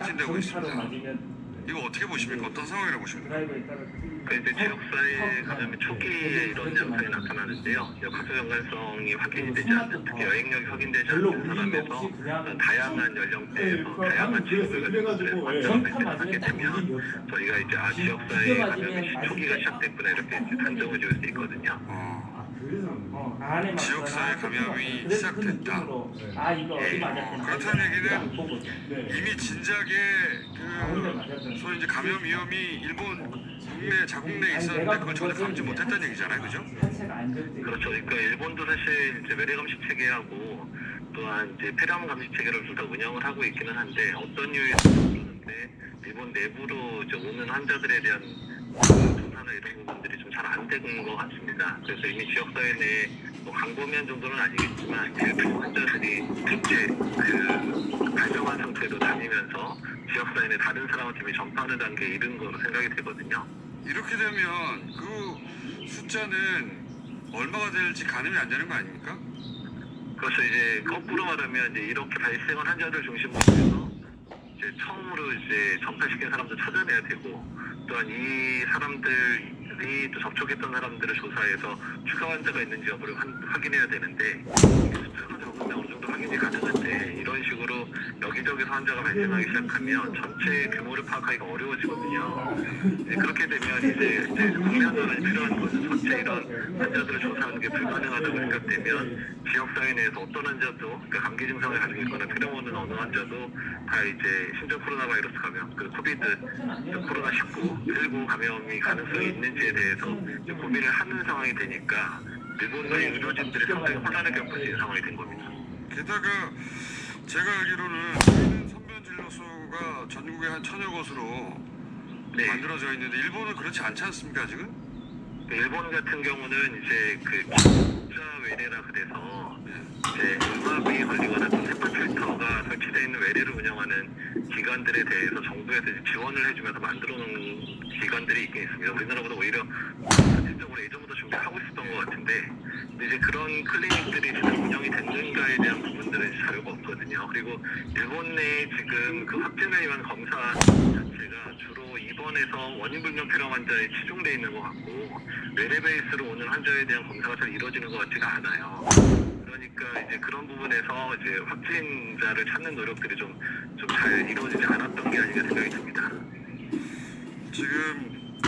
확진되고 있습니다. 이거 어떻게 보십니까? 어떤 상황이라고 보십니까? 그 이제 지역사회 감염이 초기에 이런 양상이 나타나는데요. 확산 연관성이 확인이 되지 않는 특히 여행력이 확인되지 않는 사람에서 다양한 연령대에서 다양한 분들의 전파 확진을 하게 되면. 저희가 이제 아 지역사회 감염이 초기가 시작됐구나 이렇게 단정을 지을 수 있거든요. 어, 아, 안에 지역사회 감염이 시작됐다. 그 느낌으로 아 이거 어디 맞았구나. 그렇다는 얘기는 안 보거든. 이미 진작에 그 소위 이제 감염 위험이 일본 국내 자국 내에 있었는데 그걸 전혀 감지 못했다는 얘기잖아요, 그죠? 그렇죠. 그러니까 일본도 사실 이제 외래 감시 체계하고 또한 이제 폐렴 감시 체계를 둘 다 운영을 하고 있기는 한데 어떤 이유에서 그러는데 일본 내부로 이제 오는 환자들에 대한 조사나 이런 부분들이 좀 잘 안 되는 것 같습니다. 그래서 이미 지역사회 내에 뭐 광범위한 정도는 아니겠지만 일부 환자들이 실제 그 발병한 상태로 다니면서 지역사회 내 다른 사람한테 전파하는 단계에 이른 거로 생각이 되거든요. 이렇게 되면 그 숫자는 얼마가 될지 가늠이 안 되는 거 아닙니까? 그래서 이제 거꾸로 말하면 이제 이렇게 발생한 환자들 중심으로 해서 이제 처음으로 이제 전파시킨 사람들 찾아내야 되고 또한 이 사람들이 또 접촉했던 사람들을 조사해서 추가 환자가 있는지 여부를 확- 확인해야 되는데 적으면 어느 정도 확인이 가능한데 이런 식으로 여기저기서 환자가 발생하기 시작하면 전체 규모를 파악하기가 어려워지거든요. 네, 그렇게 되면 이제 이제 국내 환자가 필요한 것은 전체 이런 환자들을 조사하는 게 불가능하다고 생각되면 지역사회 내에서 어떤 환자도 그러니까 감기 증상을 가지고 있거나 폐렴 오는 어느 환자도 다 이제 신종 코로나 바이러스 감염, 그 코비드 코로나 19 19 감염이 가능성이 있는지에 대해서 고민을 하는 상황이 되니까 일본 내 의료진들이 상당히 혼란을 겪을 수 있는 상황이 된 겁니다. 게다가 제가 알기로는 저희는 선변 진료소가 전국에 한 천여 곳으로 네. 만들어져 있는데 일본은 그렇지 않지 않습니까 지금? 일본 같은 경우는 이제 그 기자 외래라 그래서 이제 음압이 걸리거나 또 세포 필터가 설치되어 있는 외래를 운영하는 기관들에 대해서 정부에서 지원을 해주면서 만들어 놓은 기관들이 있긴 있습니다. 우리나라보다 오히려 실질적으로 예전부터 준비하고 있었던 것 같은데 이제 그런 클리닉들이 진짜 운영이 됐는가에 대한 부분들은 자료가 없거든요. 그리고 일본 내에 지금 그 확진에 의한 검사 자체가 주로 입원해서 원인불명 폐렴 환자에 치중돼 있는 것 같고 외래 베이스로 오는 환자에 대한 검사가 잘 이루어지는 것 같지가 않아요. 그러니까 이제 그런 부분에서 이제 확진자를 찾는 노력들이 좀 좀 잘 이루어지지 않았던 게 아닌가 생각이 듭니다. 지금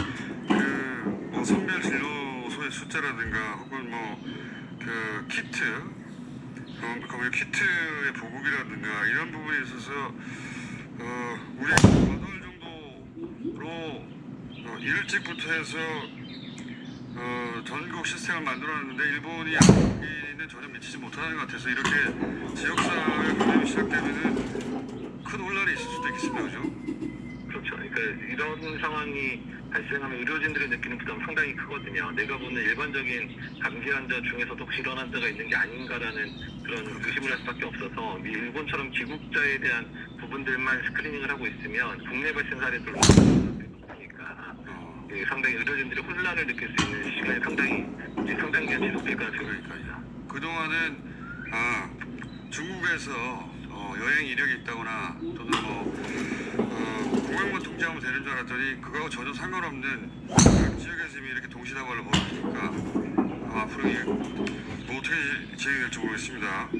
그뭐 선별 진료소의 숫자라든가 혹은 뭐 그 키트 어, 그 키트의 보급이라든가 이런 부분에 있어서 어, 우리 어느 정도로 어, 일찍부터 해서 어, 전국 시스템을 만들어놨는데 일본이 여기는 전혀 미치지 못하는 것 같아서 이렇게 지역사회 감염이 시작되면은 큰 혼란이 있을 수도 있겠습니다, 그죠? 그렇죠. 그러니까 이런 상황이 발생하면 의료진들이 느끼는 부담 상당히 크거든요. 내가 보는 일반적인 감기 환자 중에서도 혹시 이런 환자가 있는 게 아닌가라는 그런 의심을 할 수밖에 없어서 미- 일본처럼 귀국자에 대한 부분들만 스크리닝을 하고 있으면 국내 발생 사례들로. 예, 상당히 의료진들이 혼란을 느낄 수 있는 시간이 상당히 이제 상당 기간 지속될 가능성이. 있습니다. 그동안은 아, 중국에서 어, 여행 이력이 있다거나 또는 뭐 어, 공항만 통제하면 되는 줄 알았더니 그거하고 전혀 상관없는 각 지역에서 이미 이렇게 동시다발로 벌어지니까 어, 앞으로 이게 뭐 어떻게 진행될지 모르겠습니다.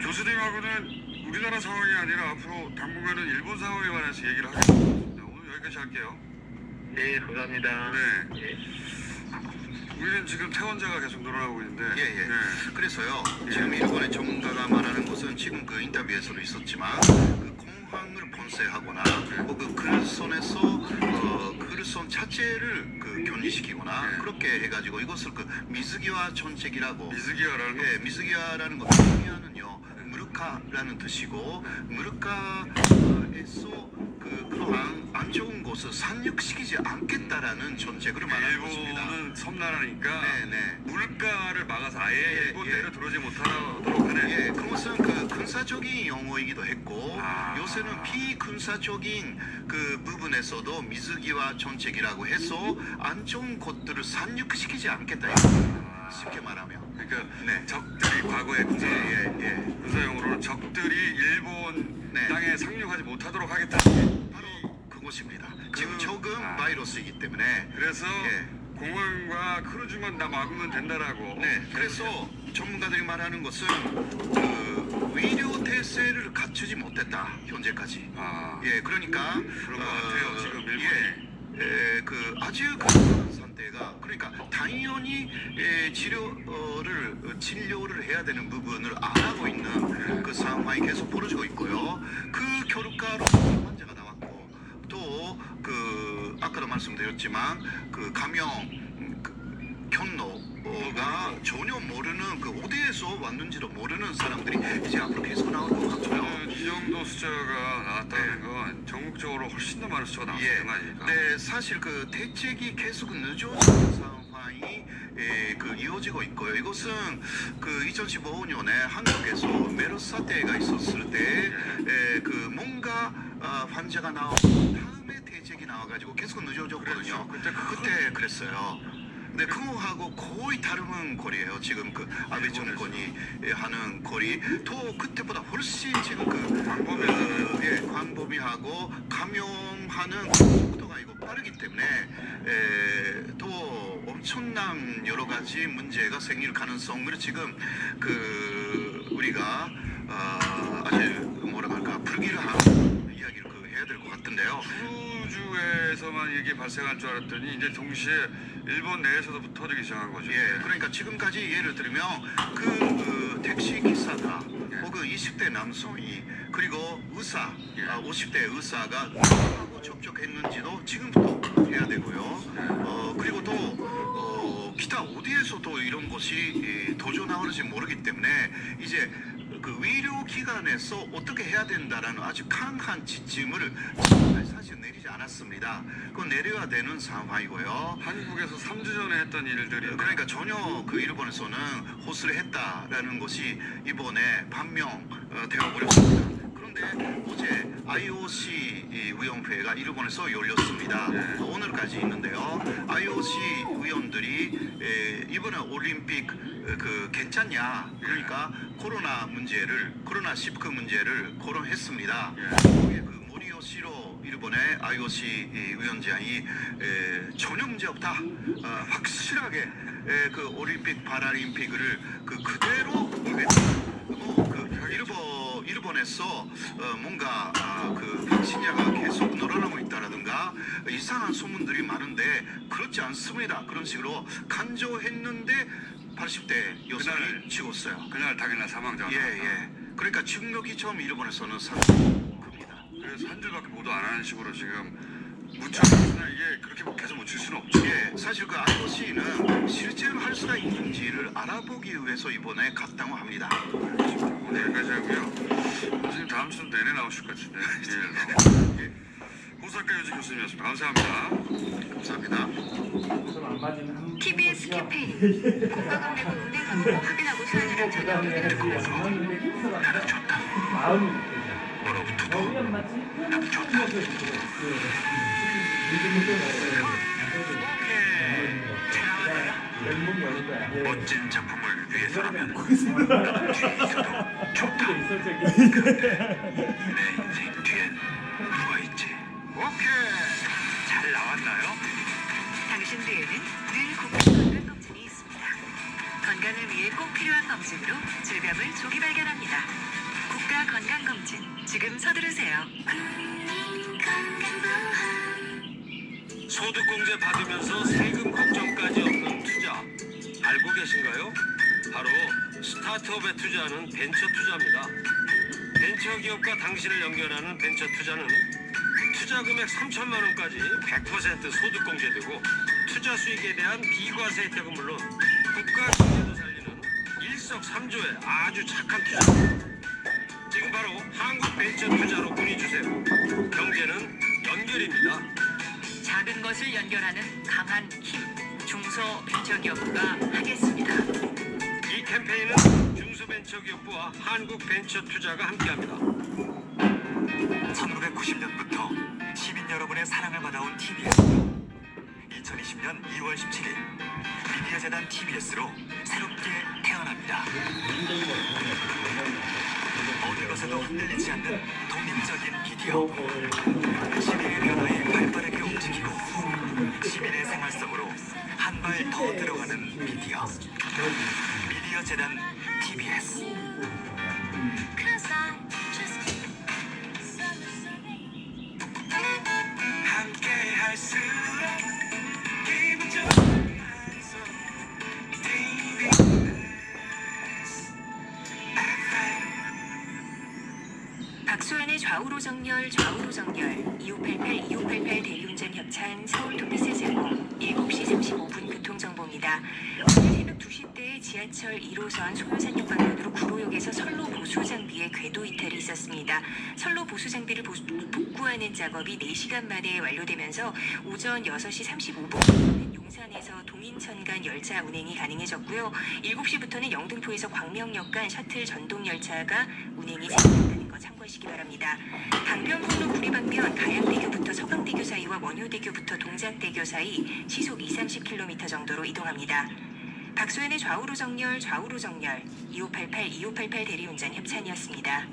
교수님하고는 우리나라 상황이 아니라 앞으로 당분간은 일본 상황에 관해서 얘기를 하겠습니다. 오늘 여기까지 할게요. 네, 감사합니다. 네. 예. 우리는 지금 퇴원자가 계속 늘어나고 있는데 예, 예. 네. 그래서요. 지금 일본의 전문가가 말하는 것은 지금 그 인터뷰에서도 있었지만 그 공항을 본세하거나 그리고 그 글선에서 어, 글선 자체를 그 견리시키거나 네. 그렇게 해가지고 이것을 그 미즈기와 전책이라고 미즈기와라는 예, 미즈기와라는 것 미즈기와는요 무르카라는 뜻이고 무르카에서 그 그러한 안 좋은 것을 상륙시키지 않겠다라는 전책을 말하는 것입니다. 일본은 섬나라니까 네네. 물가를 막아서 아예 예, 일본 예. 내로 들어오지 못하도록 하네. 예, 그것은 그 군사적인 용어이기도 했고 아. 요새는 비군사적인 그 부분에서도 미즈기와 정책이라고 해서 안 좋은 것들을 산육시키지 않겠다. 아, 쉽게 말하면. 그러니까 네. 적들이 과거에 군사 예, 예, 예. 군사용으로는 적들이 일본 네. 땅에 상륙하지 못하도록 하겠다. 바로 그것입니다. 지금 그- 적은 아. 바이러스이기 때문에 그래서 예. 공항과 크루즈만 다 막으면 된다라고. 네, 그래서 전문가들이 말하는 것은 그 의료 대세를 갖추지 못했다 현재까지. 아, 예, 그러니까 그런 것 같아요, 지금 일본이. 예, 예, 그 아주 그 상태가 그러니까 당연히 예, 치료를 어, 진료를 해야 되는 부분을 안 하고 있는 그 상황이 계속 벌어지고 있고요. 그 결과로 말씀드렸지만 그 감염 음, 그 경로가 전혀 모르는 그 어디에서 왔는지도 모르는 사람들이 이제 앞으로 계속 나올 것 같고요. 저는 이 정도 숫자가 나왔다는 건 전국적으로 훨씬 더 많은 숫자가 나왔을 예, 거 아닙니까? 네, 사실 그 대책이 계속 늦어지는 상황이 예, 그 이어지고 있고요. 이것은 그 2015년에 한국에서 메르스 사태가 있었을 때, 예, 그 뭔가 아, 환자가 나오고 대책이 나와가지고 계속 늦어졌거든요. 그렇죠. 그때 그- 그때 그랬어요. 근데 그거하고 거의 다른 거리예요. 지금 그 아베 정권이 예, 하는 거리. 또 그때보다 훨씬 지금 그 광범위 어, 예, 광범위하고 감염하는 속도가 이거 빠르기 때문에 에, 또 엄청난 여러 가지 문제가 생길 가능성을 지금 그 우리가 어, 아주 뭐라 할까 불길한 이야기를 그 해야 될 것 같은데요. 크루즈에서만 이게 발생할 줄 알았더니 이제 동시에 일본 내에서도 터지기 시작한 거죠. 예, 그러니까 지금까지 예를 들면 그, 그 택시 기사가 예. 혹은 20대 남성이 그리고 의사, 예. 아, 50대 의사가 누구하고 접촉했는지도 지금부터 해야 되고요. 어, 그리고 또 어, 기타 어디에서도 이런 것이 예, 도저 나오는지 모르기 때문에 이제 그 의료 기관에서 어떻게 해야 된다라는 아주 강한 지침을 사실 내리지 않았습니다. 그건 내려야 되는 상황이고요. 한국에서 3주 전에 했던 일들이 그러니까 전혀 그 일본에서는 호스를 했다라는 것이 이번에 판명되어 버렸습니다. 그런데 어제 IOC 이 위원회가 일본에서 열렸습니다. 네. 어, 오늘까지 있는데요. IOC 위원들이 에, 이번에 올림픽 어, 그 괜찮냐 그러니까 코로나 문제를 코로나 19 문제를 거론했습니다. 예. 거기에 그 모리요시로 일본의 IOC 이 위원장이 에, 전혀 문제 없다. 어, 확실하게 에, 그 올림픽 파라림픽을 그 그대로 하겠다. 일본에서 어, 뭔가 아, 그 확진자가 계속 늘어나고 있다라든가 이상한 소문들이 많은데 그렇지 않습니다. 그런 식으로 간조했는데 80대 여성이 그날- 죽었어요. 그날 당일날 사망자가 예, 나왔다. 예. 그러니까 충격이 처음 일본에서는 큽니다. 그래서 한 줄밖에 보도 안 하는 식으로 지금 묻혀놨으나 이게 그렇게 계속 묻힐 수는 없죠. 예, 사실 그 IOC는 실제로 할 수가 있는지를 알아보기 위해서 이번에 갔다고 합니다. 오늘 여기까지 하고요. 선생님 다음 주 내내 나오실 것 같은데. 예. 예. 호사카 유지 교수님이었습니다. 감사합니다. 감사합니다. TBS. 캠페인 공과금 내고 운행 방법 확인하고 뭐로부터 더 맞지? 나도 좋다. 멋진 작품을 위해서라면 좋다. 있어 저기. 내 인생 뒤엔 누가 있지? 오케이. 잘 나왔나요? 당신 뒤에는 늘 국가 건강검진이 있습니다. 건강을 위해 꼭 필요한 검진으로 질병을 조기 발견합니다. 국가 건강검진 지금 서두르세요. 소득공제 받으면서 세금 걱정까지 없는 투자 알고 계신가요? 바로 스타트업에 투자하는 벤처 투자입니다. 벤처 기업과 당신을 연결하는 벤처 투자는 투자 금액 3천만 원까지 100% 소득 공제되고 투자 수익에 대한 비과세 혜택은 물론 국가 경제도 살리는 일석삼조의 아주 착한 투자입니다. 바로 한국 벤처 투자로 문의 주세요. 경제는 연결입니다. 작은 것을 연결하는 강한 힘 중소 벤처기업부가 하겠습니다. 이 캠페인은 중소벤처기업부와 한국벤처투자가 함께합니다. 1990년부터 시민 여러분의 사랑을 받아온 TBS. 2020년 2월 17일 미디어 재단 TBS로 있습니다. 어느 것에도 흔들리지 않는 독립적인 미디어. 시대의 변화에 발빠르게 움직이고 시민의 생활 속으로 한 발 더 들어가는 미디어. 미디어 재단 TBS. 좌우로 정렬 좌우로 정렬 2588 2588 대리운전 협찬 서울 도미세 제공 7시 35분 교통정보입니다. 오늘 새벽 2시대 지하철 1호선 소요산역 방면으로 구로역에서 선로 보수 장비의 궤도 이탈이 있었습니다. 선로 보수 장비를 복구하는 작업이 4시간 만에 완료되면서 오전 6시 35분 용산에서 동인천 간 열차 운행이 가능해졌고요. 7시부터는 영등포에서 광명역 간 셔틀 전동 열차가 운행이 진행된다는 거 참고하시기 바랍니다. 강변북로 구리방면 가양대교부터 서강대교 사이와 원효대교부터 동작대교 사이 시속 2, 30km 정도로 이동합니다. 박소연의 좌우로 정렬, 좌우로 정렬, 2588, 2588 대리운전 협찬이었습니다.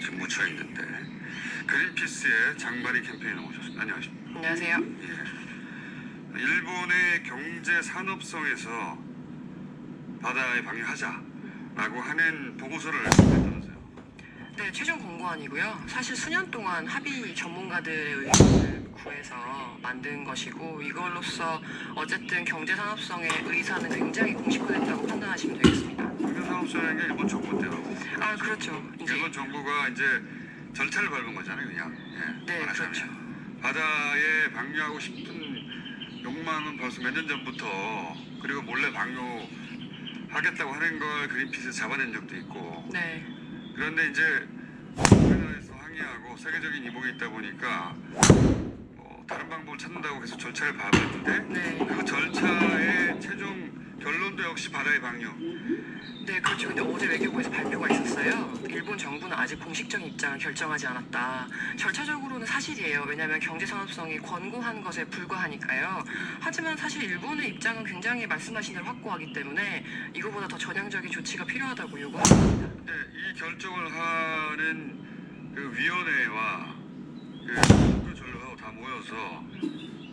지금 묻혀 있는데 그린피스의 장바리 캠페인을 모셨습니다. 안녕하십니까? 안녕하세요. 예. 일본의 경제 산업성에서 바다에 방류하자라고 하는 보고서를 냈다면서요. 네, 최종 공고안이고요. 사실 수년 동안 합의 전문가들의 의견을 구해서 만든 것이고 이걸로써 어쨌든 경제 산업성의 의사는 굉장히 공식화됐다고 판단하시면 되겠습니다. 산업성이라는 게 일본 정부인데요. 아, 그렇죠. 이제 일본 정부가 이제 절차를 밟은 거잖아요, 그냥. 예, 네, 말하자면. 그렇죠. 바다에 방류하고 싶은 욕망은 벌써 몇 년 전부터 그리고 몰래 방류 하겠다고 하는 걸 그린피스 잡아낸 적도 있고. 네, 그런데 이제 우리나라에서 항의하고 세계적인 이목이 있다 보니까 뭐 다른 방법을 찾는다고 계속 절차를 밟았는데 네, 그 절차의 최종 결론도 역시 바다의 방류. 네, 그렇죠. 근데 어제 외교부에서 발표가 있었어요. 일본 정부는 아직 공식적인 입장을 결정하지 않았다. 절차적으로는 사실이에요. 왜냐하면 경제 산업성이 권고한 것에 불과하니까요. 하지만 사실 일본의 입장은 굉장히 말씀하신 대로 확고하기 때문에 이거보다 더 전향적인 조치가 필요하다고 요구합니다. 네, 이 결정을 하는 그 위원회와 그 학교 전략하고 다 모여서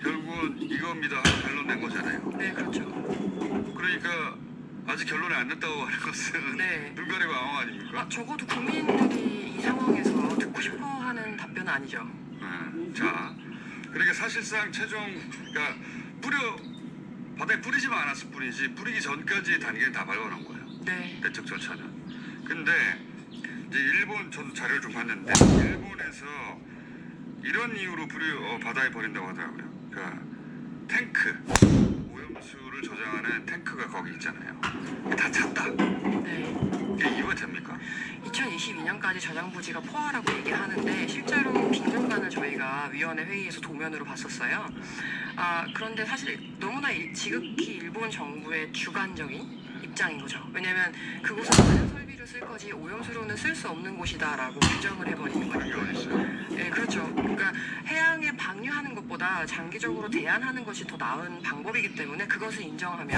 결국은 이겁니다 하고 결론 낸 거잖아요. 네, 그렇죠. 그러니까 아직 결론이 안 났다고 하는 것은 네. 눈 가리고 앙황 아닙니까? 아, 적어도 국민들이 이 상황에서 듣고 싶어 하는 답변은 아니죠. 네. 자, 그러니까 사실상 최종 그러니까 뿌려 바다에 뿌리지만 않았을 뿐이지 뿌리기 전까지 단계는 다 밟아놓은 거예요. 네, 대책 절차는. 근데 이제 일본 저도 자료를 좀 봤는데 일본에서 이런 이유로 뿌려 어, 바다에 버린다고 하더라고요. 그러니까 탱크 오염수를 저장하는 탱크가 거기 있잖아요. 다 찼다. 네. 이게 이유가 됩니까? 2022년까지 저장 부지가 포화라고 얘기하는데 실제로 빈 공간을 저희가 위원회 회의에서 도면으로 봤었어요. 아 그런데 사실 너무나 일- 지극히 일본 정부의 주관적인 입장인 거죠. 왜냐하면 그곳은 많은 설비를 쓸 거지 오염수로는 쓸 수 없는 곳이다라고 규정을 해버리는 거예요. 네, 그렇죠. 그러니까 해양에 방류하는 것보다 장기적으로 대안하는 것이 더 나은 방법이기 때문에 그것을 인정하면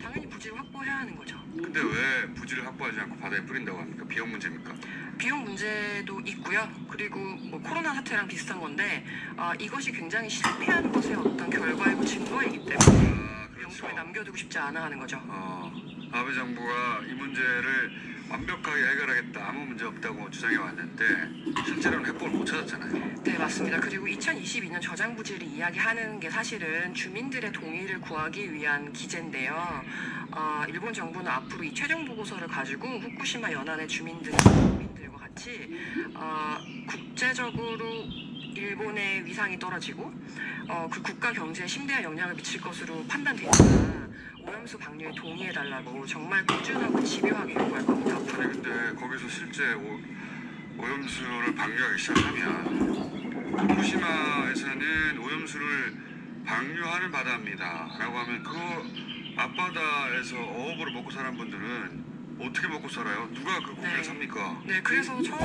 당연히 부지를 확보해야 하는 거죠. 근데 왜 부지를 확보하지 않고 바다에 뿌린다고 합니까? 비용 문제입니까? 비용 문제도 있고요. 그리고 뭐 코로나 사태랑 비슷한 건데 아, 이것이 굉장히 실패한 것의 어떤 결과이고 증거이기 때문에. 명소에 남겨두고 싶지 않아 하는 거죠. 어, 아베 정부가 이 문제를 완벽하게 해결하겠다 아무 문제 없다고 주장해 왔는데 실제로는 해법을 못 찾았잖아요. 네, 맞습니다. 그리고 2022년 저장 부지를 이야기하는 게 사실은 주민들의 동의를 구하기 위한 기재인데요. 아, 일본 정부는 앞으로 이 최종 보고서를 가지고 후쿠시마 연안의 주민들, 주민들과 같이 아, 국제적으로 일본의 위상이 떨어지고 어, 그 국가 경제에 심대한 영향을 미칠 것으로 판단되니까 오염수 방류에 동의해달라고 정말 꾸준하고 집요하게 요구할 겁니다. 아니 근데 거기서 실제 오, 오염수를 방류하기 시작하면 후쿠시마에서는 오염수를 방류하는 바다입니다. 라고 하면 그 앞바다에서 어업으로 먹고 사는 분들은 어떻게 먹고 살아요? 누가 그 고기를 네. 삽니까? 네, 그래서 처음에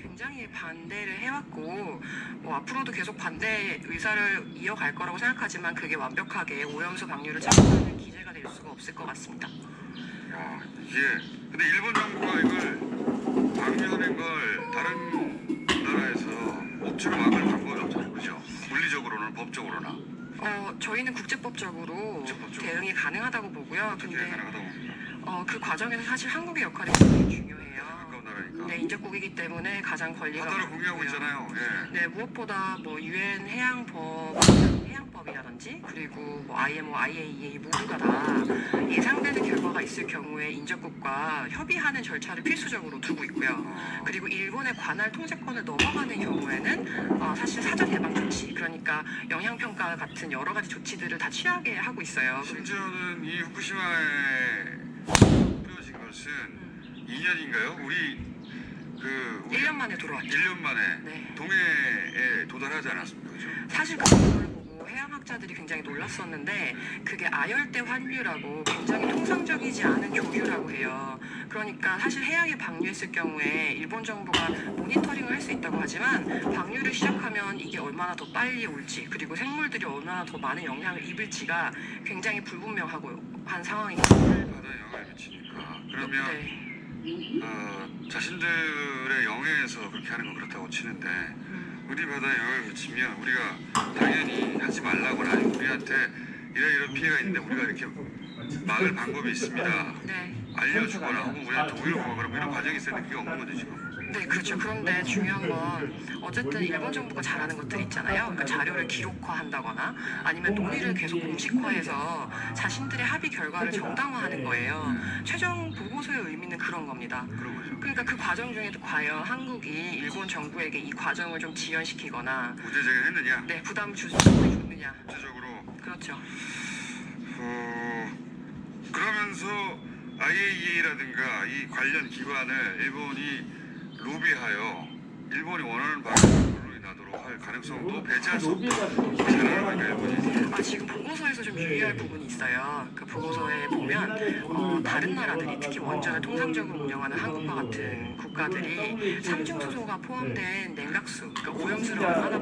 굉장히 반대를 해왔고 뭐 앞으로도 계속 반대 의사를 이어갈 거라고 생각하지만 그게 완벽하게 오염수 방류를 차단하는 기제가 될 수가 없을 것 같습니다. 야, 이게 근데 일본 정부가 이걸 방류하는 걸 다른 나라에서 억지로 막을 방법이 없잖아요. 그죠? 물리적으로는 법적으로나 어, 저희는 국제법적으로 국제법적으로. 대응이 가능하다고 보고요. 근데 가능하다고 봅니까? 어, 그 과정에서 사실 한국의 역할이 굉장히 중요해요. 가까운 나라니까 네, 인접국이기 때문에 가장 권리가 바다를 공유하고 많고요. 있잖아요. 예. 네, 무엇보다 뭐 유엔 해양법, 해양법이라든지 그리고 뭐 IMO, IAEA 모두가 다 예상되는 결과가 있을 경우에 인접국과 협의하는 절차를 필수적으로 두고 있고요. 어, 그리고 일본의 관할 통제권을 넘어가는 경우에는 어, 사실 사전 예방 조치, 그러니까 영향 평가 같은 여러 가지 조치들을 다 취하게 하고 있어요. 심지어는 이 후쿠시마에 뿌려진 것은 2년인가요? 우리 그 우리 1년 만에 들어왔죠. 1년 만에 네. 동해에 도달하지 않았습니까? 그죠? 사실 그 부분을 보고 해양학자들이 굉장히 놀랐었는데 그게 아열대 환류라고 굉장히 통상적이지 않은 교류라고 해요. 그러니까 사실 해양에 방류했을 경우에 일본 정부가 모니터링을 할 수 있다고 하지만 방류를 시작하면 이게 얼마나 더 빨리 올지 그리고 생물들이 얼마나 더 많은 영향을 입을지가 굉장히 불분명하고 한 상황입니다. 바다에 영향을 미치니까 그러면 네. 어, 자신들의 영해에서 그렇게 하는 건 그렇다고 치는데 음. 우리 바다에 영향을 미치면 우리가 당연히 하지 말라거나 우리한테 이런 이런 피해가 있는데 우리가 이렇게 막을 방법이 있습니다. 네. 알려주거나 혹은 우리한테 동의를 구하거나 뭐 이런 과정이 있었는데 그게 없는 거죠 지금. 네, 그렇죠. 그런데 중요한 건 어쨌든 일본 정부가 잘하는 것들 있잖아요. 그러니까 자료를 기록화한다거나 아니면 논의를 계속 공식화해서 자신들의 합의 결과를 정당화하는 거예요. 최종 보고서의 의미는 그런 겁니다. 그러니까 그 과정 중에도 과연 한국이 일본 정부에게 이 과정을 좀 지연시키거나 문제 제기했느냐? 네, 부담 주- 줬느냐. 구체적으로 그렇죠. 어, 그러면서 IAEA라든가 이 관련 기관을 일본이 로비하여 일본이 원하는 방향으로 나도록 할 가능성도 배제할 수 없다. 일본이. 아, 지금 보고서에서 좀 유의할 부분이 있어요. 그 보고서에 보면 어, 다른 나라들이 특히 원전을 통상적으로 운영하는 한국과 같은 국가들이 삼중 수소가 포함된 냉각수, 그러니까 오염수를 얼마나